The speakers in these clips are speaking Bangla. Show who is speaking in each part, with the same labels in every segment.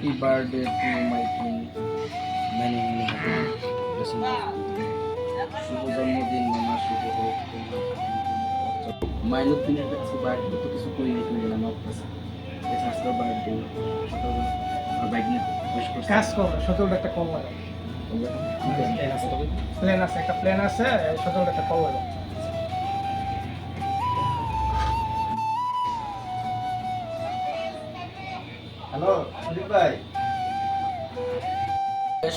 Speaker 1: Happy birthday to my king. Many many happy blessings. শুভ জন্মদিন মামা শুভ হোক মাইনুদ্দিনের কাছে বার্থডে তো কিছু করিনি তুমি জানো কাছে এটা আজকের বার্থডে আর বাইক নিয়ে উইশ করছি
Speaker 2: কাজ করো সতেরোটা একটা কল লাগাও প্ল্যান আছে একটা প্ল্যান আছে সতেরোটা একটা কল লাগাও
Speaker 3: হ্যালো সুদীপ ভাই।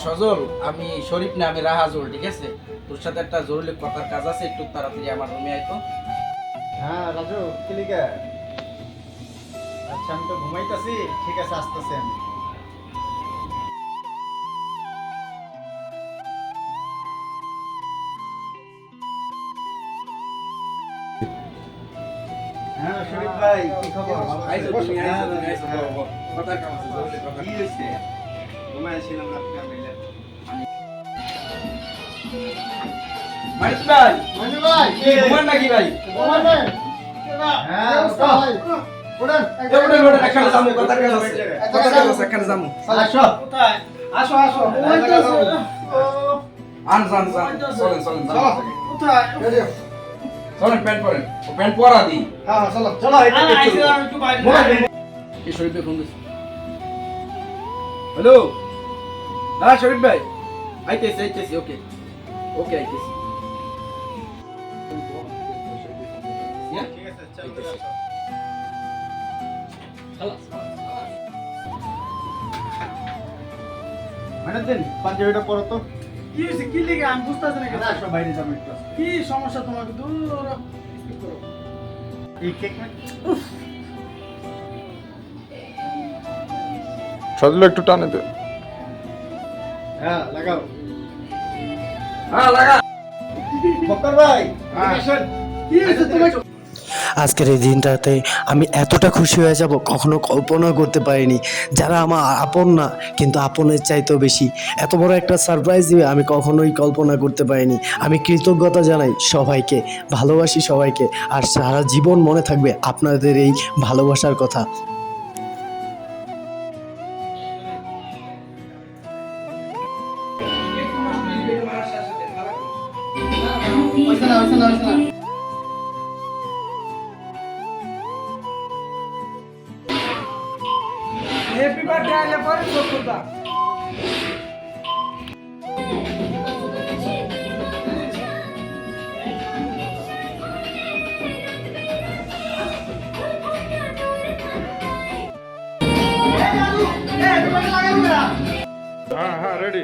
Speaker 1: সজল আমি শরীফ না আমি রাহাজুল ঠিক আছে? তোর সাথে একটা জরুরি কথার কাজ আছে একটু তাড়াতাড়ি আমার রুমে আইতো।
Speaker 3: হ্যাঁ রাজু কিলিকা আচ্ছা আমি তো ঘুমাইতেছি ঠিক আছে আসতেছি আমি। হ্যাঁ শরীফ ভাই কি খবর?
Speaker 1: আইসো তুমি আইসো তুমি আইসো
Speaker 3: কি? আসো।
Speaker 2: কোথায়? আসো আসো।
Speaker 1: আন যান যান। চলেন চলেন
Speaker 2: কোথায়?
Speaker 1: চলেন প্যান্ট পরেন। প্যান্ট পরা দি।
Speaker 3: হ্যাঁ চলো চলো
Speaker 2: আরে আইছিলাম একটু বাইরে।
Speaker 1: হ্যালো হ্যাঁ শরীফ ভাই। আইতেছি আইতেছি ওকে ওকে আইতেছি।
Speaker 3: চলো মাইনুদ্দিন পাঞ্জাবিটা পরো তো।
Speaker 2: কি হয়েছে? কি লিখে আমি বুঝতেছি না কিছু।
Speaker 3: আসো বাইরে যাব একটু
Speaker 2: কি সমস্যা তোমাকে? দূর।
Speaker 3: এই কেক
Speaker 4: সজল একটু টানে দে।
Speaker 3: হ্যাঁ লাগাও।
Speaker 1: হ্যাঁ লাগা।
Speaker 3: ভাই
Speaker 1: হ্যাঁ।
Speaker 2: কি হয়েছে তোমাকে
Speaker 5: আজকের এই দিনটাতে আমি এতটা খুশি হয়ে যাব কখনো কল্পনা করতে পারিনি। যারা আমার আপন না কিন্তু আপনের চাইতেও বেশি। এত বড় একটা সারপ্রাইজ দিবে আমি কখনোই কল্পনা করতে পারিনি। আমি কৃতজ্ঞতা জানাই সবাইকে ভালোবাসি সবাইকে আর সারা জীবন মনে থাকবে আপনাদের এই ভালোবাসার কথা।
Speaker 2: হ্যাপি বার্থডে আইলে পরে চোখ খুলবা
Speaker 4: হ্যাঁ হ্যাঁ রেডি